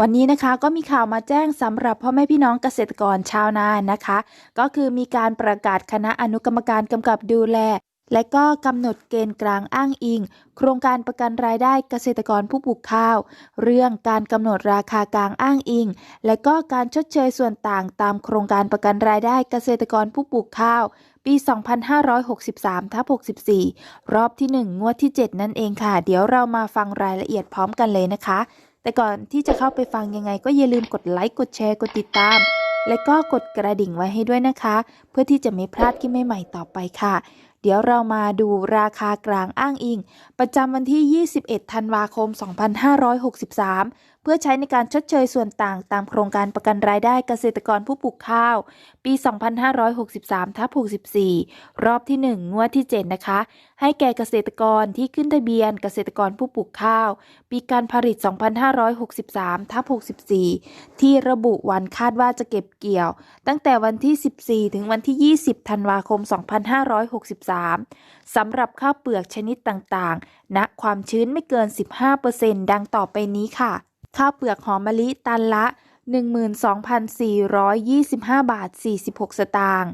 วันนี้นะคะก็มีข่าวมาแจ้งสำหรับพ่อแม่พี่น้องเกษตรกรชาวนานะคะ ก็คือมีการประกาศคณะอนุกรรมการกำกับดูแล และก็กำหนดเกณฑ์กลางอ้างอิง โครงการประกันรายได้เกษตรกรผู้ปลูกข้าว เรื่องการกำหนดราคากลางอ้างอิง และก็การชดเชยส่วนต่างตามโครงการประกันรายได้เกษตรกรผู้ปลูกข้าว ปี 2563ทับ64 รอบที่ 1 งวดที่ 7 นั่นเองค่ะ เดี๋ยวเรามาฟังรายละเอียดพร้อมกันเลยนะคะ แต่ก่อนที่จะเข้าไปฟังยังไง ก็อย่าลืมกดไลค์กดแชร์กดติดตามและก็กดกระดิ่งไว้ให้ด้วยนะคะ เพื่อที่จะไม่พลาดคลิปใหม่ๆต่อไปค่ะ เดี๋ยวเรามาดูราคากลางอ้างอิง ประจำวันที่ 21 ธันวาคม 2563 เพื่อใช้ในการชดเชยส่วนต่างตามโครงการประกันรายได้เกษตรกรผู้ปลูกข้าว ปี 2563ทับ64 รอบที่ 1 งวดที่ 7 นะคะ ให้แก่เกษตรกรที่ขึ้นทะเบียนเกษตรกรผู้ปลูกข้าว ปีการผลิต 2563ทับ64 ที่ระบุวันคาดว่าจะเก็บเกี่ยว ตั้งแต่วันที่ 14 ถึงวันที่ 20 ธันวาคม 2563 สำหรับข้าวเปลือกชนิดต่างๆณความชื้นไม่เกิน 15%ดังต่อไปนี้ค่ะ ข้าวเปลือกหอมมะลิตันละ 12,425 บาท 46 สตางค์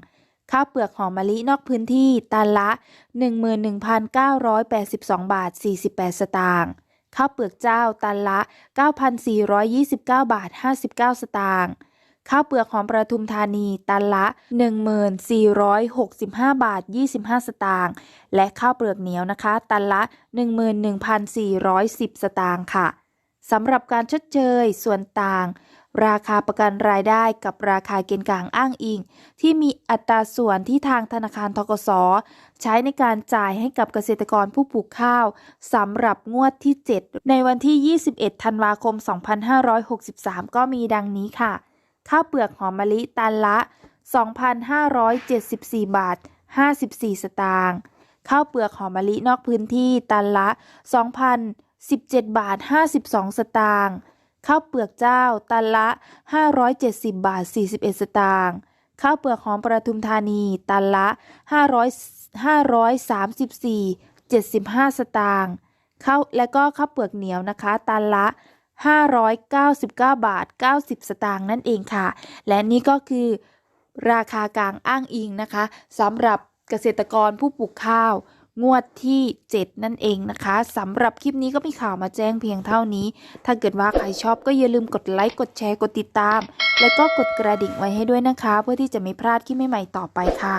ข้าวเปลือกหอมมะลินอกพื้นที่ตันละ 11,982 บาท 48 สตางค์ข้าวเปลือกเจ้าตันละ 9,429 บาท 59 สตางค์ข้าวเปลือกหอมประทุมธานีตันละ 1465 บาท 25 สตางค์ และข้าวเปลือกเหนียวนะคะ ตันละ 11,410 สตางค์ค่ะ สำหรับการชดเชยส่วนต่าง ราคาประกันรายได้กับราคาเกณฑ์กลางอ้างอิง ที่มีอัตราส่วนที่ทางธนาคารทกสใช้ในการจ่ายให้กับเกษตรกรผู้ปลูกข้าวสำหรับงวดที่ 7 ในวันที่ 21 ธันวาคม 2563 ก็มีดังนี้ค่ะ ข้าวเปลือกหอมมะลิตันละ 2,574 บาท 54 สตางค์ข้าวเปลือกหอมมะลินอกพื้นที่ตันละ 2,000 17 บาท 52 สตางค์ข้าวเปลือกเจ้าตันละ 570 บาท 41 สตางค์ข้าวเปลือกหอมประทุมธานี ตันละ 500 534 75 สตางค์ข้าวและก็ข้าวเปลือกเหนียวนะคะ ตันละ 599 บาท 90 สตางค์นั่นเองค่ะ และนี่ก็คือราคากลางอ้างอิงนะคะสำหรับเกษตรกรผู้ปลูกข้าว งวดที่ 7 นั่นเองนะคะสำหรับคลิปนี้ก็มีข่าวมาแจ้งเพียงเท่านี้ ถ้าเกิดว่าใครชอบก็อย่าลืมกดไลค์กดแชร์กดติดตาม และก็กดกระดิ่งไว้ให้ด้วยนะคะ เพื่อที่จะไม่พลาดคลิปใหม่ๆต่อไปค่ะ